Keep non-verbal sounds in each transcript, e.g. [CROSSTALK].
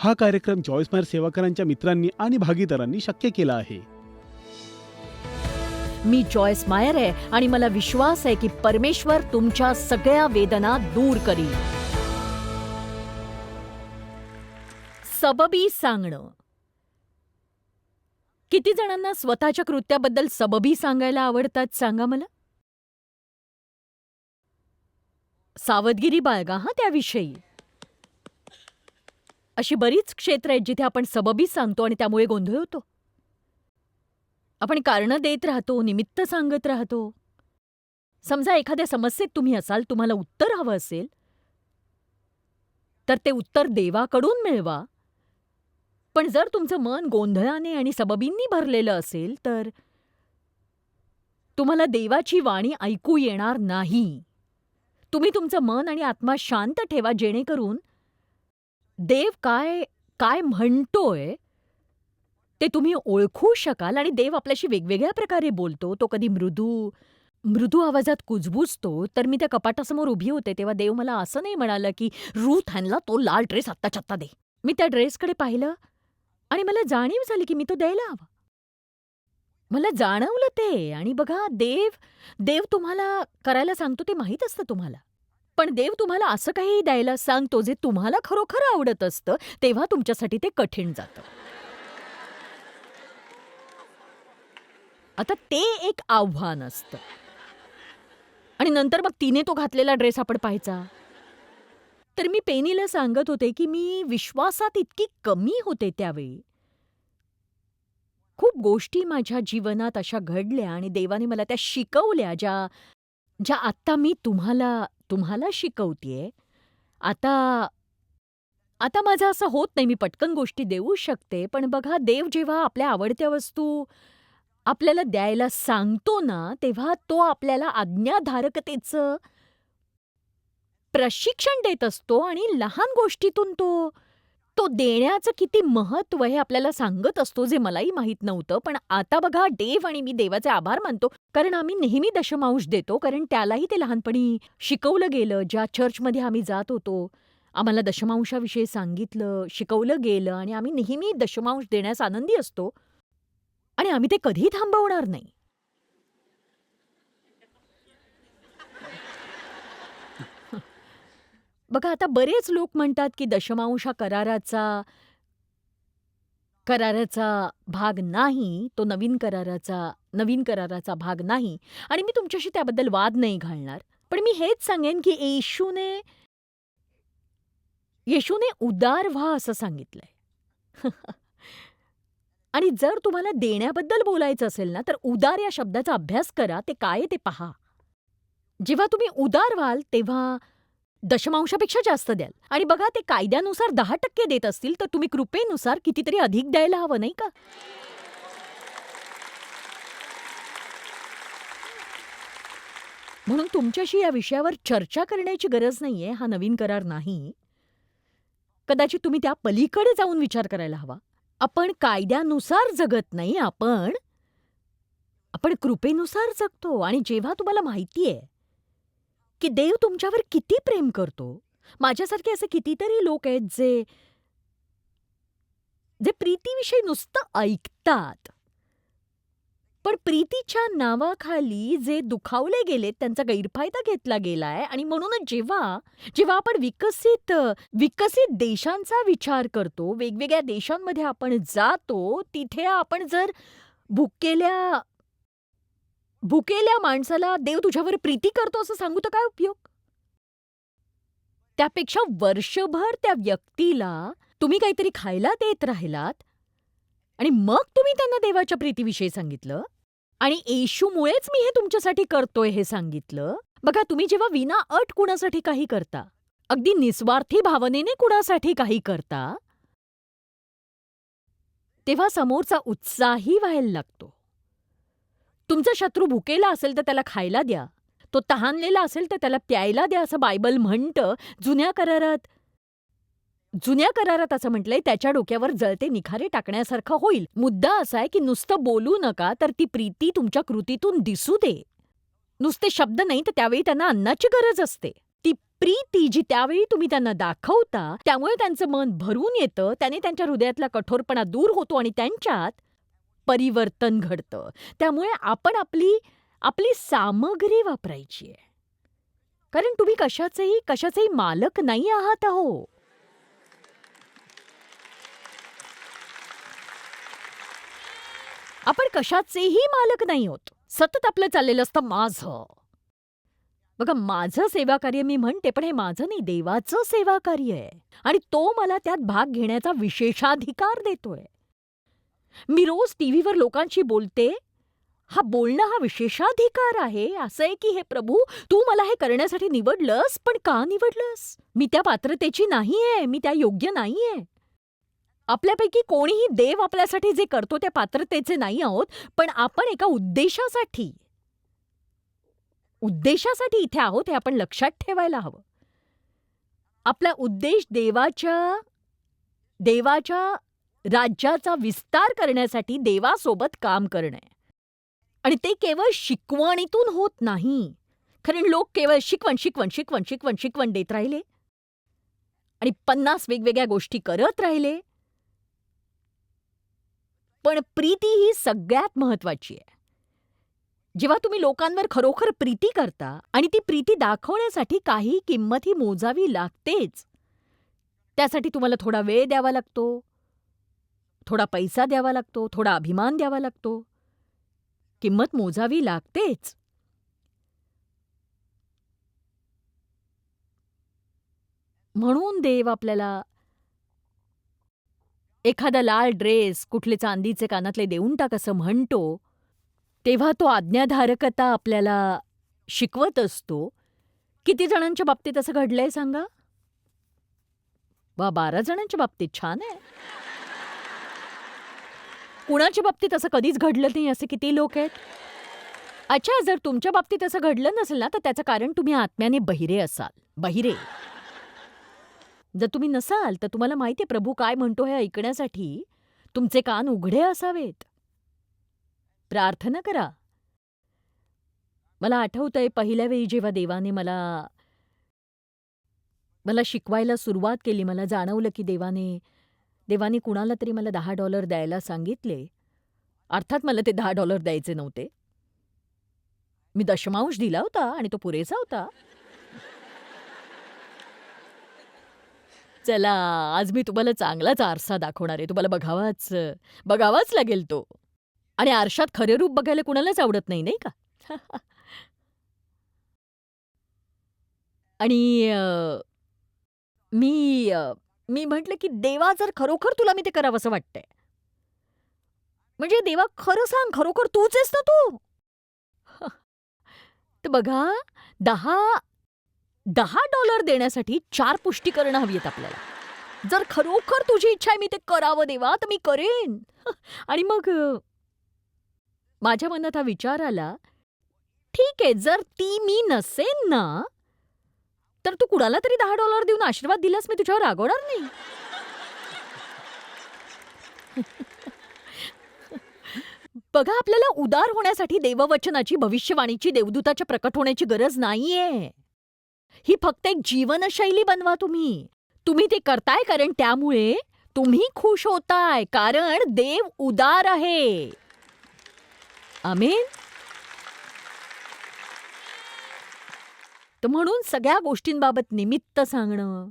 हा कार्यक्रम जॉईस मायर सेवाकरांच्या मित्रांनी आणि भागीदारांनी शक्य केला आहे. मी जॉयस मायर आहे आणि मला विश्वास आहे की परमेश्वर तुमच्या सगळ्या वेदना दूर करील. सबबी सांगणं. किती जणांना स्वतःच्या कृत्याबद्दल सबबी सांगायला आवडतात सांगा मला? सावधगिरी बाळगा हा त्याविषयी. अशी बरीच क्षेत्र आहेत जिथे आपण सबबी सांगतो आणि त्यामुळे गोंधळ होतो. आपण कारणं देत राहतो निमित्त सांगत राहतो. समजा एखाद्या समस्येत तुम्ही असाल तुम्हाला उत्तर हवं असेल तर ते उत्तर देवाकडून मिळवा. पण जर तुमचं मन गोंधळाने आणि सबबींनी भरलेलं असेल तर तुम्हाला देवाची वाणी ऐकू येणार नाही. तुम्ही तुमचं मन आणि आत्मा शांत ठेवा जेणेकरून देव काय काय म्हणतोय ते तुम्ही ओळखू शकाल आणि देव आपल्याशी वेगवेगळ्या प्रकारे बोलतो. तो कधी मृदू मृदू आवाजात कुजबुजतो तर मी त्या कपाटासमोर उभी होते तेव्हा देव मला असं नाही म्हणालं की रूथ हॅनला तो लाल ड्रेस आत्ताच्या आत्ता दे. मी त्या ड्रेसकडे पाहिलं आणि मला जाणीव झाली की मी तो द्यायला हवा. मला जाणवलं ते आणि बघा देव देव तुम्हाला करायला सांगतो ते माहीत असतं तुम्हाला. पण देव तुम्हाला असं काही द्यायला सांगतो जे तुम्हाला खरोखर आवडत असतं तेव्हा तुमच्यासाठी ते कठीण जातं. आता ते एक आव्हान असतं. आणि नंतर मग तिने तो घातलेला ड्रेस आपण पाहायचा. तर मी पेनीला सांगत होते की मी विश्वासात इतकी कमी होते त्यावेळी. खूप गोष्टी माझ्या जीवनात अशा घडल्या आणि देवाने मला त्या शिकवल्या ज्या ज्या आत्ता मी तुम्हाला तुम्हाला शिकवतेय? आता आता माझं असं होत नाही मी पटकन गोष्टी देऊ शकते पण बघा देव जेव्हा आपल्या आवडत्या वस्तू आपल्याला द्यायला सांगतो ना तेव्हा तो आपल्याला आज्ञाधारकतेचं प्रशिक्षण देत असतो आणि लहान गोष्टीतून तो तो देण्याचं किती महत्त्व हे आपल्याला सांगत असतो जे मलाही माहीत नव्हतं. पण आता बघा देव आणि मी देवाचे आभार मानतो. कारण आम्ही नेहमी दशमांश देतो. कारण त्यालाही ते लहानपणी शिकवलं गेलं. ज्या चर्चमध्ये आम्ही जात होतो आम्हाला दशमांशाविषयी सांगितलं शिकवलं गेलं आणि आम्ही नेहमी दशमांश देण्यास आनंदी असतो. आणि आम्ही ते कधीही थांबवणार नाही. बघा आता बरेच लोक म्हणतात की दशमांश हा कराराचा कराराचा भाग नाही तो नवीन कराराचा नवीन कराराचा भाग नाही. आणि मी तुमच्याशी त्याबद्दल वाद नाही घालणार. पण मी हेच सांगेन की येशूने येशूने उदार व्हा असं सांगितलंय. [LAUGHS] आणि जर तुम्हाला देण्याबद्दल बोलायचं असेल ना तर उदार या शब्दाचा अभ्यास करा ते काय ते पहा. जेव्हा तुम्ही उदार व्हाल तेव्हा दशमांशापेक्षा जास्त द्याल. आणि बघा ते कायद्यानुसार दहा टक्के देत असतील तर तुम्ही कृपेनुसार कितीतरी अधिक द्यायला हवं नाही का? म्हणून तुमच्याशी या विषयावर चर्चा करण्याची गरज नाहीये हा नवीन करार नाही. कदाचित तुम्ही त्या पलीकडे जाऊन विचार करायला हवा. आपण कायद्यानुसार जगत नाही आपण. आपण कृपेनुसार जगतो आणि जेव्हा तुम्हाला माहितीये की देव तुमच्यावर किती प्रेम करतो? माझ्यासारखे असे कितीतरी लोक आहेत जे जे प्रीतीविषयी नुसतं ऐकतात. पण प्रीतीच्या नावाखाली जे दुखावले गेलेत त्यांचा गैरफायदा घेतला गेलाय आणि म्हणूनच जेव्हा जेव्हा आपण विकसित विकसित देशांचा विचार करतो वेगवेगळ्या देशांमध्ये आपण जातो तिथे आपण जर भुकेल्या भुकेल्या माणसाला देव तुझ्यावर प्रीती करतो असं सांगू तर काय उपयोग? त्यापेक्षा वर्षभर त्या व्यक्तीला तुम्ही काहीतरी खायला देत राहिलात आणि मग तुम्ही त्यांना देवाच्या प्रीतीविषयी सांगितलं आणि येशूमुळेच मी हे तुमच्यासाठी करतोय हे सांगितलं. बघा तुम्ही जेव्हा विना अट कुणासाठी काही करता अगदी निस्वार्थी भावनेने कुणासाठी काही करता तेव्हा समोरचा उत्साही व्हायला लागतो. तुमचा शत्रू भुकेला असेल तर त्याला खायला द्या. तो तहानलेला असेल तर त्याला प्यायला द्या असं बायबल म्हणतं जुन्या करारात. जुन्या करारात असं म्हटलंय त्याच्या डोक्यावर जळते निखारे टाकण्यासारखं होईल. मुद्दा असा आहे की नुसतं बोलू नका तर ती प्रीती तुमच्या कृतीतून दिसू दे. नुसते शब्द नाही तर त्यावेळी त्यांना अन्नाची गरज असते. ती प्रीती जी त्यावेळी तुम्ही त्यांना दाखवता त्यामुळे त्यांचं मन भरून येतं त्याने त्यांच्या हृदयातला कठोरपणा दूर होतो आणि त्यांच्यात परिवर्तन घडतं. त्यामुळे आपण आपली आपली सामग्री वापरायची आहे. कारण तुम्ही कशाचेही कशाचेही मालक नाही आहात अहो. आपण कशाचेही मालक नाही होत सतत आपलं चाललेलं असतं माझं. बघा माझं सेवा कार्य मी म्हणते पण हे माझं नाही देवाचं सेवा कार्य आहे. आणि तो मला त्यात भाग घेण्याचा विशेषाधिकार देतोय. मी रोज टीव्हीवर लोकांशी बोलते? हा बोलणं हा विशेषाधिकार आहे. असं आहे की हे प्रभू तू मला हे करण्यासाठी निवडलंस पण का निवडलंस? मी त्या पात्रतेची नाहीये मी त्या योग्य नाहीये. आपल्यापैकी कोणीही देव आपल्यासाठी जे करतो त्या पात्रतेचे नाही आहोत पण आपण एका उद्देशासाठी. उद्देशासाठी इथे आहोत हे आपण लक्षात ठेवायला हवं. आपला उद्देश देवाच्या देवाच्या राज्याचा विस्तार करण्यासाठी देवासोबत काम करणे. आणि ते केवळ शिकवणीतून होत नाही. कारण लोक केवळ शिकवण शिकवण शिकवण शिकवण शिकवण देत राहिले. आणि पन्नास वेगवेगळ्या गोष्टी करत राहिले. पण प्रीती ही सगळ्यात महत्वाची आहे. जेव्हा तुम्ही लोकांवर खरोखर प्रीती करता आणि ती प्रीती दाखवण्यासाठी काही किंमत ही मोजावी लागतेच. त्यासाठी तुम्हाला थोडा वेळ द्यावा लागतो. थोडा पैसा द्यावा लागतो थोडा अभिमान द्यावा लागतो. किंमत मोजावी लागतेच. म्हणून देव आपल्याला एखादा लाल ड्रेस कुठले चांदीचे कानातले देऊन टाक असं म्हणतो तेव्हा तो आज्ञाधारकता आपल्याला शिकवत असतो. किती जणांच्या बाबतीत असं घडलंय सांगा? वा बारा जणांच्या बाबतीत छान आहे. कुणाच्या बाबतीत असं कधीच घडलं नाही असे किती लोक आहेत? अच्छा जर तुमच्या बाबतीत असं घडलं नसेल ना तर त्याचं कारण तुम्ही आत्म्याने बहिरे असाल. बहिरे. जर तुम्ही नसाल तर तुम्हाला माहिती आहे प्रभू काय म्हणतो हे ऐकण्यासाठी तुमचे कान उघडे असावेत. प्रार्थना करा. मला आठवतंय पहिल्या वेळी जेव्हा देवाने मला मला शिकवायला सुरुवात केली मला जाणवलं की देवाने देवानी कुणाला तरी मला दहा डॉलर द्यायला सांगितले. अर्थात मला ते दहा डॉलर द्यायचे नव्हते. मी दशमांश दिला होता आणि तो पुरेसा होता. चला आज मी तुम्हाला चांगलाच आरसा दाखवणार आहे. तुम्हाला बघावाच बघावाच लागेल तो. आणि आरशात खरे रूप बघायला कुणालाच आवडत नाही नाही का? [LAUGHS] आणि मी मी म्हटलं की देवा जर खरोखर तुला मी ते करावंसं वाटतंय. म्हणजे देवा खरं सांग खरोखर तूच आहेस ना तू? तर बघा दहा दहा डॉलर देण्यासाठी चार पुष्टीकरणं हवी आहेत आपल्याला. जर खरोखर तुझी इच्छा आहे मी ते करावं देवा तर मी करेन. आणि मग माझ्या मनात हा विचार आला ठीक आहे जर ती मी नसेन ना तर तू कुणाला तरी दहा डॉलर देऊन आशीर्वाद दिलास? मी तुझ्यावर रागवणार नाही. बघा आपल्याला उदार होण्यासाठी देववचनाची भविष्यवाणीची देवदूताच्या प्रकट होण्याची गरज नाहीये. ही फक्त एक जीवनशैली बनवा तुम्ही. तुम्ही ते करताय कारण त्यामुळे तुम्ही खुश होताय कारण देव उदार आहे. आमेन? तर म्हणून सगळ्या गोष्टींबाबत निमित्त सांगणं.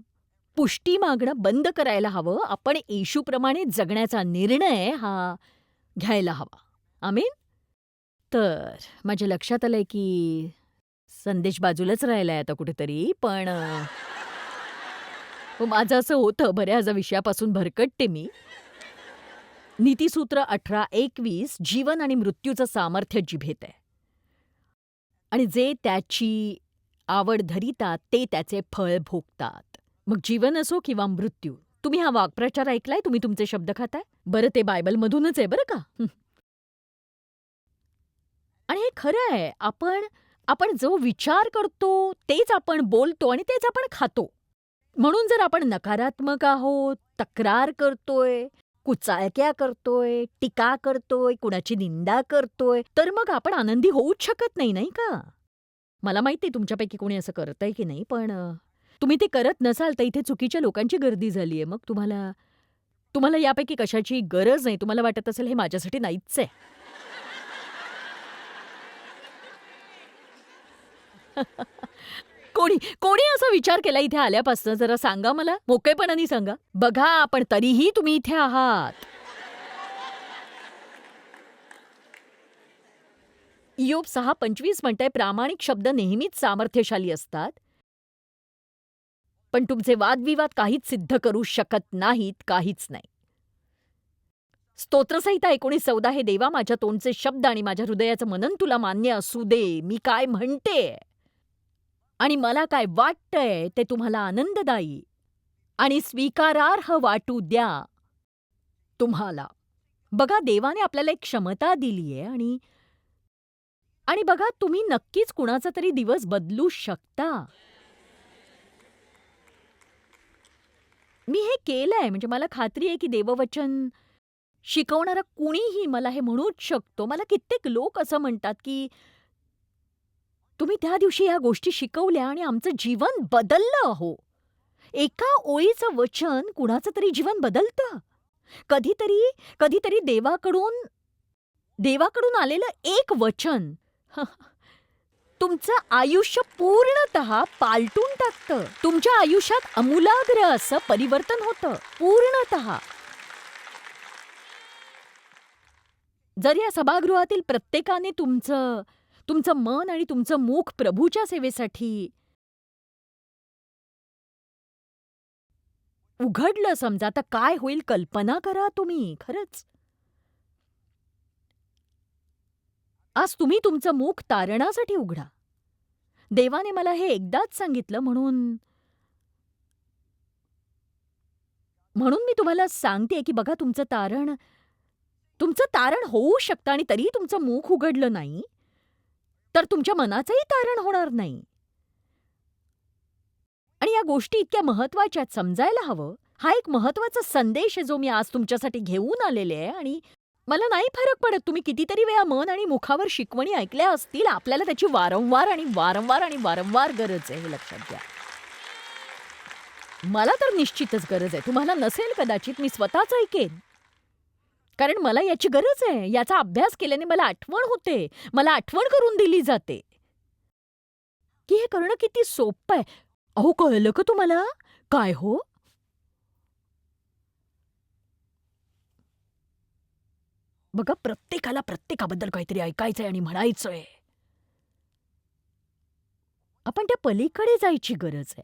पुष्टी मागणं बंद करायला हवं. आपण येशूप्रमाणे जगण्याचा निर्णय हा घ्यायला हवा. आमेन? तर माझ्या लक्षात आलंय की संदेश बाजूलाच राहिलाय आता कुठेतरी पण हो, माझं असं होतं बऱ्याच विषयापासून भरकटते मी. नीतीसूत्र अठरा एकवीस जीवन आणि मृत्यूचं सामर्थ्य जिभेत आहे. आणि जे त्याची आवड धरितात ते त्याचे फळ भोगतात. मग जीवन असो किंवा मृत्यू तुम्ही हा वाक्प्रचार ऐकलाय? तुम्ही तुमचे शब्द खाताय? बरं ते बायबलमधूनच आहे बरं का? आणि हे खरं आहे आपण आपण जो विचार करतो तेच आपण बोलतो आणि तेच आपण खातो. म्हणून जर आपण नकारात्मक आहोत तक्रार करतोय कुचाळक्या करतोय टीका करतोय कुणाची निंदा करतोय तर मग आपण आनंदी होऊच शकत नाही नाही का? मला माहिती तुमच्यापैकी कोणी असं करतंय की नाही पण तुम्ही ते करत नसाल तर इथे चुकीच्या लोकांची गर्दी झालीये. मग तुम्हाला तुम्हाला यापैकी कशाची गरज नाही? तुम्हाला वाटत असेल हे माझ्यासाठी नाहीच आहे [LAUGHS] कोणी कोणी असा विचार केला इथे आल्यापासून? जरा सांगा मला. मोकळेपणाने सांगा. बघा पण तरीही तुम्ही इथे आहात. इयोब सहा पंचवीस म्हणताय प्रामाणिक शब्द नेहमीच सामर्थ्यशाली असतात. पण तुमचे वादविवाद काहीच सिद्ध करू शकत नाहीत काहीच नाही. स्तोत्रसहिता एकोणीस चौदा हे देवा माझ्या तोंडचे शब्द आणि माझ्या हृदयाचं मनन तुला मान्य असू दे मी काय म्हणते? आणि मला काय वाटतंय ते तुम्हाला आनंददायी आणि स्वीकारार्ह वाटू द्या. तुम्हाला. बघा देवाने आपल्याला एक क्षमता दिलीये आणि आणि बघा तुम्ही नक्कीच कुणाचा तरी दिवस बदलू शकता. मी हे केलंय म्हणजे मला खात्री आहे की देववचन शिकवणारा कुणीही मला हे म्हणूच शकतो. मला कित्येक लोक असं म्हणतात की तुम्ही त्या दिवशी ह्या गोष्टी शिकवल्या आणि आमचं जीवन बदललं अहो. एका ओळीचं वचन कुणाचं तरी जीवन बदलतं. कधीतरी कधीतरी देवाकडून देवाकडून आलेलं एक वचन तुमचं आयुष्य पूर्णत पालटून टाकतं. तुमच्या आयुष्यात अमूलाग्र असं परिवर्तन होतं. पूर्णत. जर या सभागृहातील प्रत्येकाने तुमचं तुमचं मन आणि तुमचं मुख प्रभूच्या सेवेसाठी उघडलं समजा तर काय होईल कल्पना करा तुम्ही खरंच. आज तुम्ही तुमचं मुख तारणासाठी उघडा. देवाने मला हे एकदाच सांगितलं म्हणून म्हणून मी तुम्हाला सांगते की बघा तुमचं तारण तुमचं तारण होऊ शकतं आणि तरीही तुमचं मुख उघडलं नाही तर तुमच्या मनाचंही तारण होणार नाही. आणि या गोष्टी इतक्या महत्त्वाच्या समजायला हवं. हा एक महत्त्वाचा संदेश आहे जो मी आज तुमच्यासाठी घेऊन आलेले आहे आणि मला नाही फरक पडत. तुम्ही कितीतरी वेळा मन आणि मुखावर शिकवणी ऐकल्या असतील आपल्याला त्याची वारंवार आणि वारंवार आणि वारंवार गरज आहे हे लक्षात घ्या. मला तर निश्चितच गरज आहे. तुम्हाला नसेल कदाचित मी स्वतःच ऐकेन. कारण मला याची गरज आहे. याचा अभ्यास केल्याने मला आठवण होते. मला आठवण करून दिली जाते. की हे करणं किती सोपं आहे. अहो कळलं का तुम्हाला? काय हो? बघा प्रत्येकाला प्रत्येकाबद्दल काहीतरी ऐकायचंय आणि म्हणायचंय. आपण त्या पलीकडे जायची गरज आहे.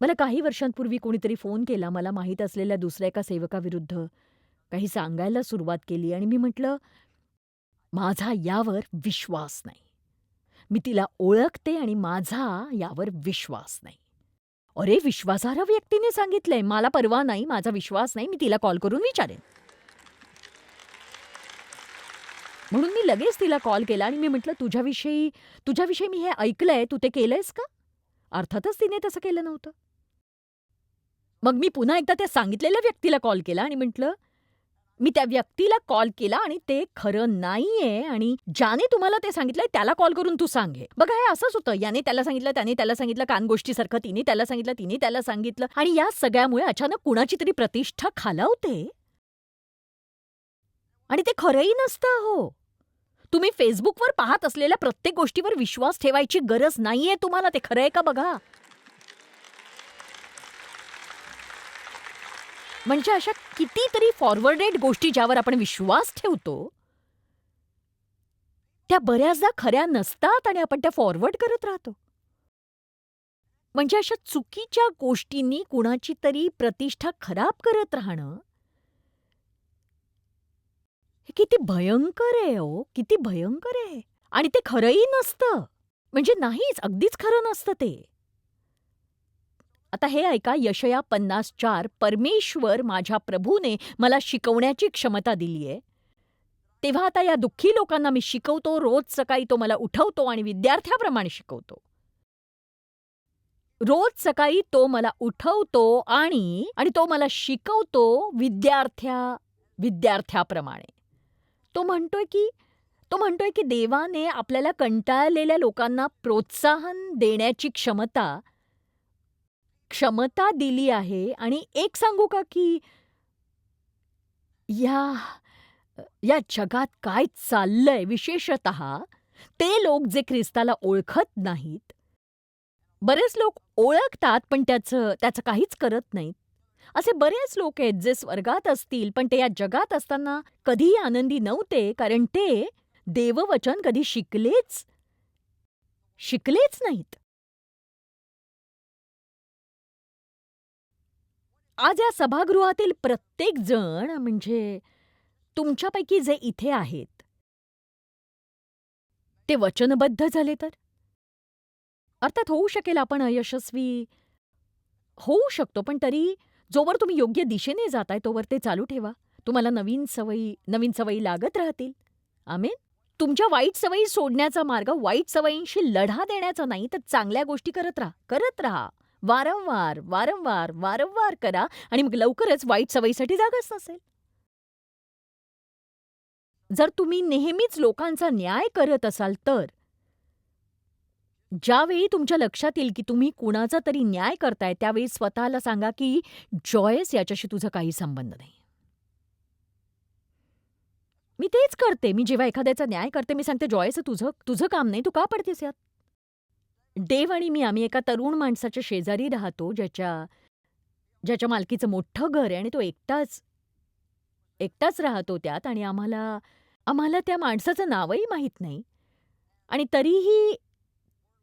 मला काही वर्षांपूर्वी कोणीतरी फोन केला मला माहीत असलेल्या दुसऱ्या एका सेवकाविरुद्ध. काही सांगायला सुरुवात केली आणि मी म्हटलं माझा यावर विश्वास नाही. मी तिला ओळखते आणि माझा यावर विश्वास नाही. अरे विश्वासार्ह व्यक्तीने सांगितलंय. मला परवा नाही माझा विश्वास नाही. मी तिला कॉल करून विचारेन. म्हणून मी लगेच तिला कॉल केला आणि मी म्हटलं तुझ्याविषयी तुझ्याविषयी मी हे ऐकलंय तू ते केलंयस का? अर्थातच तिने तसं केलं नव्हतं. मग मी पुन्हा एकदा त्या सांगितलेल्या व्यक्तीला कॉल केला आणि म्हटलं मी त्या व्यक्तीला कॉल केला आणि ते खरं नाहीये आणि ज्याने तुम्हाला ते सांगितलंय त्याला कॉल करून तू सांगे बघा हे असंच होतं. याने त्याला सांगितलं त्याने त्याला सांगितलं कान गोष्टीसारखं तिने त्याला सांगितलं तिने त्याला सांगितलं आणि या सगळ्यामुळे अचानक कुणाची तरी प्रतिष्ठा खालावते. आणि ते खरंही नसतं हो. तुम्ही फेसबुकवर पाहत असलेल्या प्रत्येक गोष्टीवर विश्वास ठेवायची गरज नाहीये तुम्हाला ते खरं आहे का बघा? म्हणजे अशा कितीतरी फॉरवर्डेड गोष्टी ज्यावर आपण विश्वास ठेवतो त्या बऱ्याचदा खऱ्या नसतात आणि आपण त्या फॉरवर्ड करत राहतो. म्हणजे अशा चुकीच्या गोष्टींनी कुणाची तरी प्रतिष्ठा खराब करत राहणं हे किती भयंकर आहे ओ किती भयंकर आहे. आणि ते खरंही नसतं. म्हणजे नाहीच अगदीच खरं नसतं ते. आता हे ऐका यशया पन्नास चार परमेश्वर माझ्या प्रभूने मला शिकवण्याची क्षमता दिलीये तेव्हा आता या दुःखी लोकांना मी शिकवतो रोज सकाळी तो मला उठवतो आणि विद्यार्थ्याप्रमाणे शिकवतो. रोज सकाळी तो मला उठवतो आणि आणि तो मला शिकवतो विद्यार्थ्या विद्यार्थ्याप्रमाणे. तो म्हणतोय की तो म्हणतोय की देवाने आपल्याला कंटाळलेल्या लोकांना प्रोत्साहन देण्याची क्षमता क्षमता दिली आहे. आणि एक सांगू का की या या जगात काय चाललंय विशेषत ते लोक जे ख्रिस्ताला ओळखत नाहीत. बरेच लोक ओळखतात पण त्याचं त्याचं काहीच करत नाहीत. असे बरेच लोक आहेत जे स्वर्गात असतील पण ते या जगात असताना कधीही आनंदी नव्हते कारण ते देववचन कधी शिकलेच शिकलेच नाहीत. आज या सभागृहातील प्रत्येक जण म्हणजे तुमच्यापैकी जे इथे आहेत ते वचनबद्ध झाले तर? अर्थात होऊ शकेल आपण अयशस्वी होऊ शकतो पण तरी जोवर तुम्ही योग्य दिशेने जाताय तोवर ते चालू ठेवा. तुम्हाला नवीन सवयी नवीन सवयी लागत राहतील. आमेन? तुमच्या वाईट सवयी सोडण्याचा मार्ग वाईट सवयींशी लढा देण्याचा नाही तर चांगल्या गोष्टी करत राहा. करत राहा. वारंवार वारंवार वारंवार करा आणि मग लवकरच वाईट सवयीसाठी जागाच नसेल. जर तुम्ही नेहमीच लोकांचा न्याय करत असाल तर ज्यावेळी तुमच्या लक्षात येईल की तुम्ही कुणाचा तरी न्याय करताय त्यावेळी स्वतःला सांगा की जॉयस याच्याशी तुझा काही संबंध नाही. मी तेच करते. मी जेव्हा एखाद्याचा न्याय करते मी सांगते जॉयस तुझं तुझं काम नाही तू का पडतेस यात? देव आणि मी आम्ही एका तरुण माणसाच्या शेजारी राहतो ज्याच्या ज्याच्या मालकीचं मोठं घर आहे आणि तो एकटाच एकटाच राहतो त्यात आणि आम्हाला आम्हाला त्या माणसाचं नावही माहीत नाही. आणि तरीही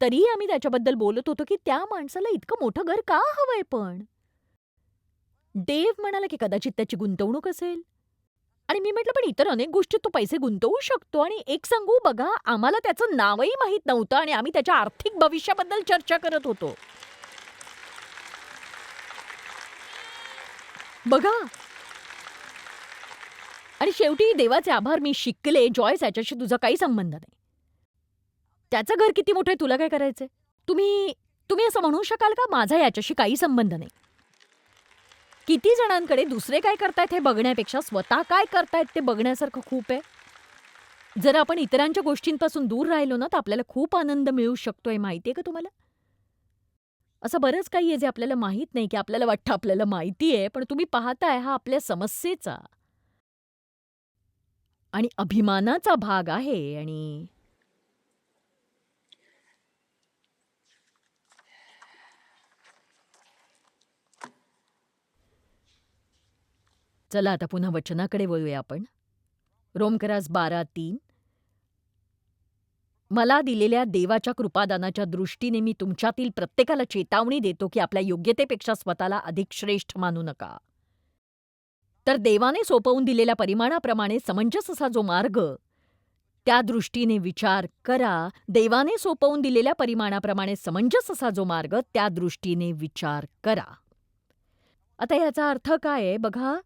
तरीही आम्ही त्याच्याबद्दल बोलत होतो की त्या माणसाला इतकं मोठं घर का हवंय पण? देव म्हणाला की कदाचित त्याची गुंतवणूक असेल. आणि मी म्हटलं पण इतर अनेक गोष्टीत तो पैसे गुंतवू शकतो आणि एक सांगू बघा आम्हाला त्याचं नावही माहीत नव्हतं आणि आम्ही त्याच्या आर्थिक भविष्याबद्दल चर्चा करत होतो. बघा. आणि शेवटी देवाचे आभार मी शिकले जॉयस याच्याशी तुझा काही संबंध नाही. त्याचं घर किती मोठं आहे तुला काय करायचंय? तुम्ही तुम्ही असं म्हणू शकाल का? माझा याच्याशी काही संबंध नाही. किती जणांकडे दुसरे काय करतायत हे बघण्यापेक्षा स्वतः काय करतायत ते बघण्यासारखं खूप आहे. जर आपण इतरांच्या गोष्टींपासून दूर राहिलो ना तर आपल्याला खूप आनंद मिळू शकतोय माहितीये का तुम्हाला? असं बरंच काही आहे जे आपल्याला माहीत नाही की आपल्याला वाटतं आपल्याला माहिती आहे पण तुम्ही पाहताय हा आपल्या समस्येचा. आणि अभिमानाचा भाग आहे आणि चला आता पुन्हा वचनाकडे वळूया आपण. रोमकरास बारा तीन. मला दिलेल्या देवाच्या कृपादानाच्या दृष्टीने मी तुमच्यातील प्रत्येकाला चेतावणी देतो की आपल्या योग्यतेपेक्षा स्वतःला अधिक श्रेष्ठ मानू नका. तर देवाने सोपवून दिलेल्या परिमाणाप्रमाणे समंजस असा जो मार्ग त्या दृष्टीने विचार करा. देवाने सोपवून दिलेल्या परिमाणाप्रमाणे समंजस असा जो मार्ग त्या दृष्टीने विचार करा. आता याचा अर्थ काय आहे? बघा.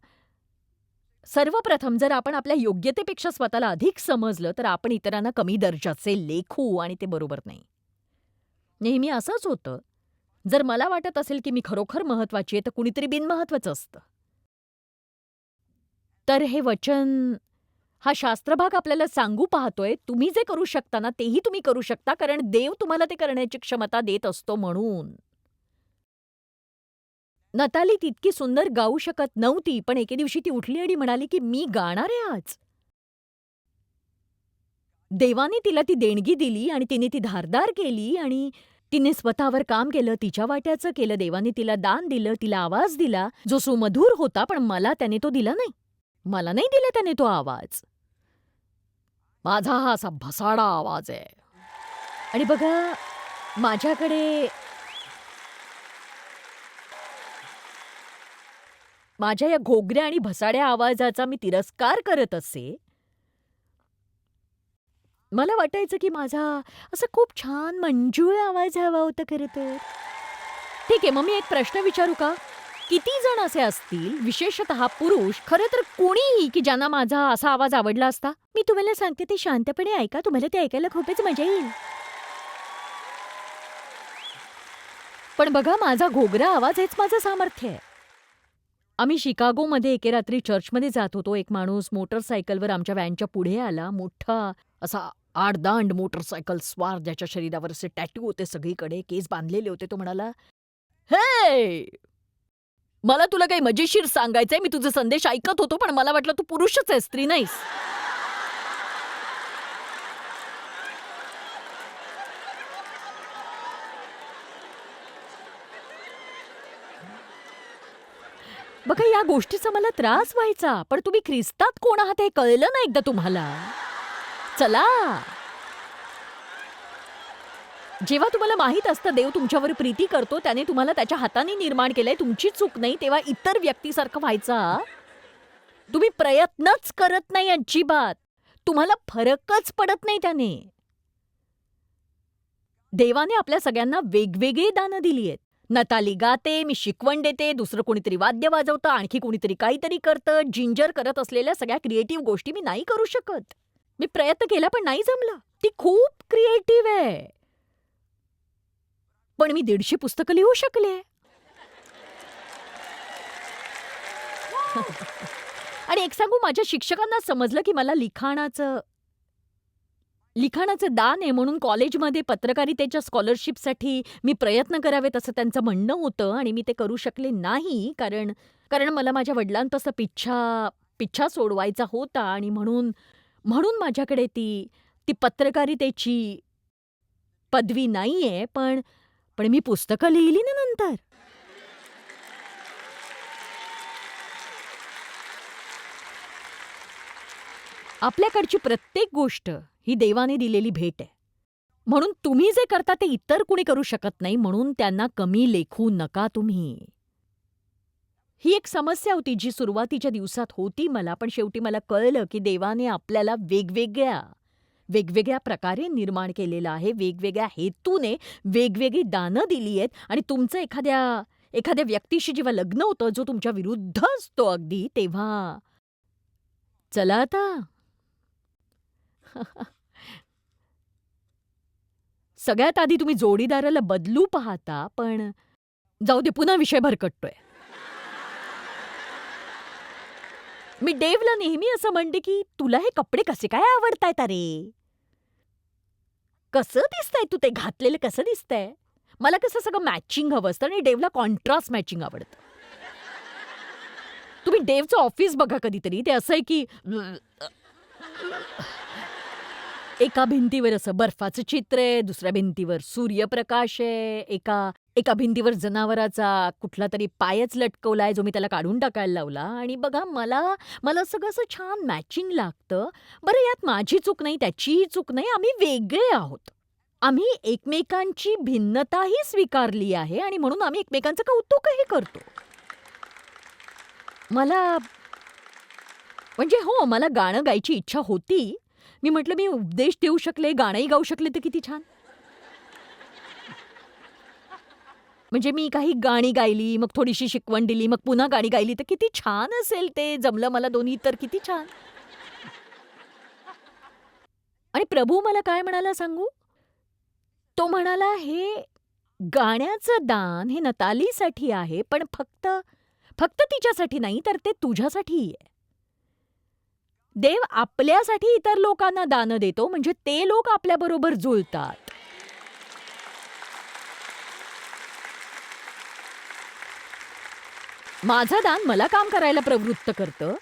सर्वप्रथम जर आपण आपल्या योग्यतेपेक्षा स्वतःला अधिक समजलं तर आपण इतरांना कमी दर्जाचे लेखू आणि ते बरोबर नाही. नेहमी असंच होतं. जर मला वाटत असेल की मी खरोखर महत्वाची आहे तर कुणीतरी बिनमहत्वाचं असतं. तर हे वचन हा शास्त्रभाग आपल्याला सांगू पाहतोय तुम्ही जे करू शकता ना तेही तुम्ही करू शकता कारण देव तुम्हाला ते करण्याची क्षमता देत असतो म्हणून. नताली तितकी सुंदर गाऊ शकत नव्हती पण एके दिवशी ती उठली आणि म्हणाली की मी गाणार आहे आज. देवाने तिला ती देणगी दिली आणि तिने ती धारदार केली आणि तिने स्वतःवर काम केलं तिच्या वाट्याचं केलं देवाने तिला दान दिलं तिला आवाज दिला. जो सुमधूर होता पण मला त्याने तो दिला नाही. मला नाही दिला त्याने तो आवाज. माझा हा असा भसाडा आवाज आहे. आणि बघा माझ्याकडे माझ्या या घोगऱ्या आणि भसाड्या आवाजाचा मी तिरस्कार करत असे? मला वाटायचं की माझा असं खूप छान मंजूळ आवाज हवा होता खरं तर. ठीक आहे मग मी एक प्रश्न विचारू का? किती जण असे असतील? विशेषतः पुरुष. खरं तर कोणीही की ज्यांना माझा असा आवाज आवडला असता? मी तुम्हाला सांगते ते शांतपणे ऐका. तुम्हाला ते ऐकायला खूपच मजा येईल. पण बघा माझा घोगरा आवाज हेच माझं सामर्थ्य आहे. आम्ही शिकागोमध्ये एके रात्री चर्चमध्ये जात होतो. एक माणूस मोटरसायकलवर आमच्या व्हॅनच्या पुढे आला. मोठा असा आडदांड मोटरसायकल स्वार ज्याच्या शरीरावर असे टॅटू होते सगळीकडे. केस बांधलेले होते. तो म्हणाला हे! मला तुला काही मजेशीर सांगायचंय. मी तुझे संदेश ऐकत होतो पण मला वाटलं तू पुरुषच आहे स्त्री नाहीस. बघा या गोष्टीचा मला त्रास व्हायचा पण तुम्ही ख्रिस्तात कोण आहात हे कळलं ना एकदा तुम्हाला? चला. जेव्हा तुम्हाला माहीत असतं देव तुमच्यावर प्रीती करतो त्याने तुम्हाला त्याच्या हाताने निर्माण केलंय तुमची चूक नाही तेव्हा इतर व्यक्तीसारखं व्हायचा तुम्ही प्रयत्नच करत नाही अजिबात. तुम्हाला फरकच पडत नाही त्याने. देवाने आपल्या सगळ्यांना वेगवेगळी दानं दिली आहेत. नताली गाते मी शिकवण देते दुसरं कोणीतरी वाद्य वाजवतं आणखी कोणीतरी काहीतरी करतं जिंजर करत असलेल्या सगळ्या क्रिएटिव्ह गोष्टी मी नाही करू शकत. मी प्रयत्न केला पण नाही जमलं. ती खूप क्रिएटिव्ह आहे. पण मी दीडशे पुस्तकं लिहू शकले. [LAUGHS] आणि एक सांगू माझ्या शिक्षकांना समजलं की मला लिखाणाचं लिखाणाचं दान आहे म्हणून कॉलेजमध्ये पत्रकारितेच्या स्कॉलरशिपसाठी मी प्रयत्न करावेत असं त्यांचं म्हणणं होतं आणि मी ते करू शकले नाही कारण कारण मला माझ्या वडिलांपासून पिच्छा पिच्छा सोडवायचा होता आणि म्हणून म्हणून माझ्याकडे ती ती पत्रकारितेची पदवी नाहीये पण पण मी पुस्तकं लिहिली ना नंतर. आपल्याकडची प्रत्येक गोष्ट ही देवाने दिलेली भेट आहे. म्हणून तुम्ही जे करता ते इतर कुणी करू शकत नाही म्हणून त्यांना कमी लेखू नका तुम्ही. ही एक समस्या होती जी सुरुवातीच्या दिवसात होती मला पण शेवटी मला कळलं की देवाने आपल्याला वेगवेगळ्या वेगवेगळ्या प्रकारे निर्माण केलेलं आहे वेगवेगळ्या हेतूने वेगवेगळी दानं दिली आहेत आणि तुमचं एखाद्या एखाद्या व्यक्तीशी जेव्हा लग्न होतं जो तुमच्या विरुद्ध असतो अगदी तेव्हा. चला आता [LAUGHS] सगळ्यात आधी तुम्ही जोडीदाराला बदलू पाहता पण जाऊ दे पुन्हा विषय भरकटतोय. मी डेवला नेहमी असं म्हणते की तुला हे कपडे कसे काय आवडतायत अरे? कसं दिसतंय तू ते? घातलेलं कसं दिसतंय? मला कसं सगळं मॅचिंग हवं असतं आणि डेवला कॉन्ट्रास्ट मॅचिंग आवडतं. तुम्ही डेवचं ऑफिस बघा कधीतरी. ते असं आहे की एका भिंतीवर असं बर्फाचं चित्र आहे दुसऱ्या भिंतीवर सूर्यप्रकाश आहे एका एका भिंतीवर जनावराचा कुठला तरी पायच लटकवलाय जो मी त्याला काढून टाकायला लावला. आणि बघा मला मला सगळं असं छान मॅचिंग लागतं. बरं यात माझी चूक नाही त्याचीही चूक नाही आम्ही वेगळे आहोत. आम्ही एकमेकांची भिन्नताही स्वीकारली आहे आणि म्हणून आम्ही एकमेकांचं कौतुकही करतो. मला म्हणजे हो मला गाणं गायची इच्छा होती मी म्हटलं मी उपदेश देऊ शकले गाणंही गाऊ शकले तर किती छान. म्हणजे मी काही गाणी गायली मग थोडीशी शिकवण दिली मग पुन्हा गाणी गायली तर किती छान असेल ते जमलं मला दोन्ही तर किती छान. आणि प्रभू मला काय म्हणाला सांगू? तो म्हणाला हे गाण्याचं दान हे नतालीसाठी आहे पण फक्त फक्त तिच्यासाठी नाही तर ते तुझ्यासाठीही आहे. देव आपल्यासाठी इतर लोकांना दानं देतो म्हणजे ते लोक आपल्याबरोबर जुळतात. माझं दान मला काम करायला प्रवृत्त करतं?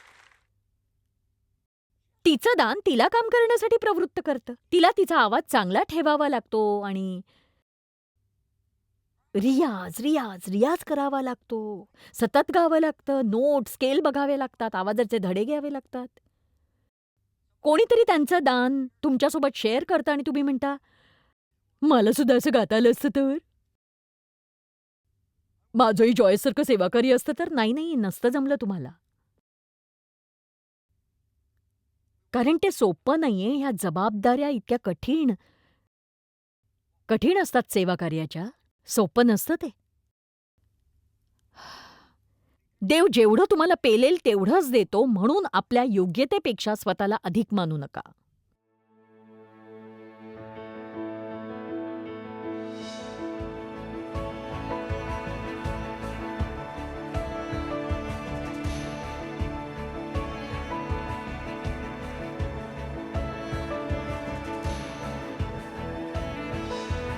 तिचं दान तिला काम करण्यासाठी प्रवृत्त करतं? तिला तिचा आवाज चांगला ठेवावा लागतो आणि रियाज रियाज रियाज करावा लागतो. सतत गावं लागतं नोट स्केल बघावे लागतात आवाजाचे धडे घ्यावे लागतात. कोणीतरी त्यांचं दान तुमच्यासोबत शेअर करतं आणि तुम्ही म्हणता मला सुद्धा असं गाता आलं असतं तर? माझंही जॉयसारखं सेवाकारी असतं तर नाही नाही नसतं जमलं तुम्हाला. कारण ते सोपं नाहीये ह्या जबाबदाऱ्या इतक्या कठीण. कठीण असतात सेवा कार्याच्या सोपं नसतं ते. देव जेवढं तुम्हाला पेलेल तेवढंच देतो म्हणून आपल्या योग्यतेपेक्षा स्वतःला अधिक मानू नका.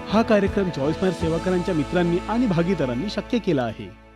हा कार्यक्रम जॉईस सेवाकरांच्या मित्रांनी आणि भागीदारांनी शक्य केला आहे.